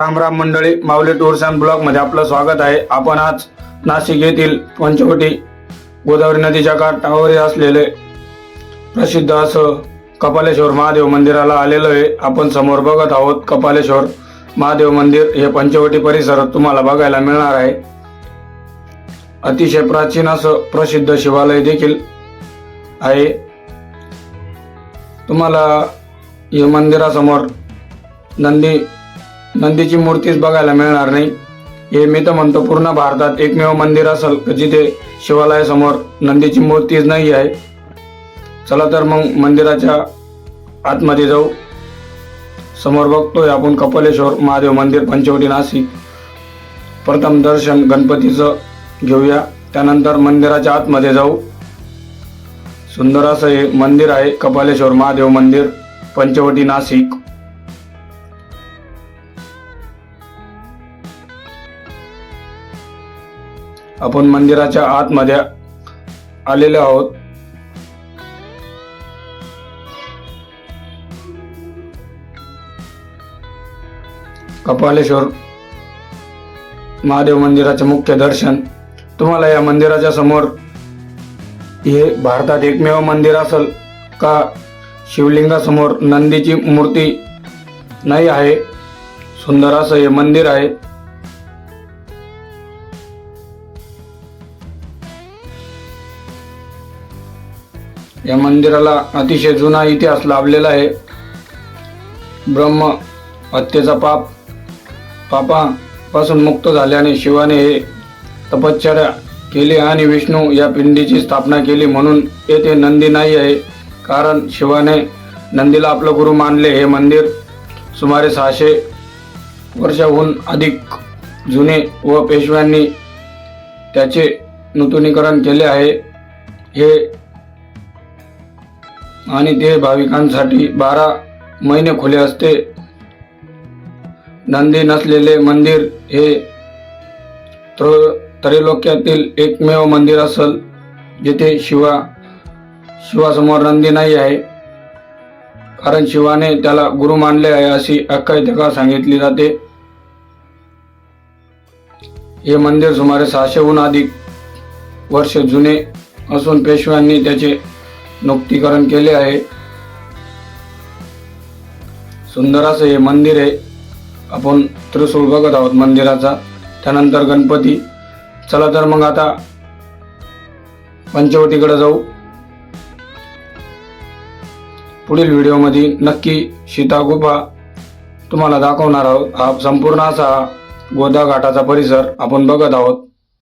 राम राम मंडळी माऊली tours and ब्लॉगमध्ये आपलं स्वागत आहे. आपण आज नाशिक येथील पंचवटी गोदावरी नदीच्या काठावर असलेले प्रसिद्ध असं कपालेश्वर महादेव मंदिराला आलेलो आहे. आपण समोर बघत आहोत कपालेश्वर महादेव मंदिर हे पंचवटी परिसरात तुम्हाला बघायला मिळणार आहे. अतिशय प्राचीन असं प्रसिद्ध शिवालय देखील आहे. तुम्हाला या मंदिरासमोर नंदी नंदीची मूर्तीच बघायला मिळणार नाही. हे मी तर म्हणतो पूर्ण भारतात एकमेव मंदिर असेल जिथे शिवालयासमोर नंदीची मूर्तीच नाही आहे? चला तर मग मंदिराच्या आतमध्ये जाऊ. समोर बघतोय आपण कपालेश्वर महादेव मंदिर पंचवटी नाशिक. प्रथम दर्शन गणपतीचं घेऊया. त्यानंतर मंदिराच्या आतमध्ये जाऊ. सुंदर असं हे मंदिर आहे कपालेश्वर महादेव मंदिर पंचवटी नाशिक. आपण मंदिराच्या आतमध्ये आलेलो आहोत. कपालेश्वर महादेव मंदिराचे मुख्य दर्शन. तुम्हाला या मंदिराच्या समोर हे भारतात एकमेव मंदिर असेल का? शिवलिंगासमोर नंदीची मूर्ती नाही आहे. सुंदर असं हे मंदिर आहे. या मंदिराला अतिशय जुना इतिहास लाभलेला आहे. ब्रह्म हत्येचा पाप पापापासून मुक्त झाल्याने शिवाने हे तपश्चर्या केली आणि विष्णू या पिंडीची स्थापना केली म्हणून येथे नंदी नाही आहे. कारण शिवाने नंदीला आपलं गुरु मानले. हे मंदिर सुमारे सहाशे वर्षाहून अधिक जुने व पेशव्यांनी त्याचे नूतनीकरण केले आहे. हे आणि ते भाविकांसाठी बारा महिने खुले असते. नंदी नसलेले मंदिर हे त्र- त्रैलोक्यातील एकमेव मंदिर असल जिथे शिवा शिवासमोर नंदी नाही आहे. कारण शिवाने त्याला गुरु मानले आहे अशी आख्यायिका सांगितली जाते. हे मंदिर सुमारे सहाशेहून अधिक वर्ष जुने असून पेशव्यांनी त्याचे नुक्तीकरण केले आहे. सुंदर असं हे मंदिर आहे. आपण त्रिसूळ बघत आहोत मंदिराचा. त्यानंतर गणपती. चला तर मग आता पंचवटीकडे जाऊ. पुढील व्हिडिओमध्ये नक्की सीता गुफा तुम्हाला दाखवणार आहोत. हा संपूर्ण असा गोदा घाटाचा परिसर आपण बघत आहोत.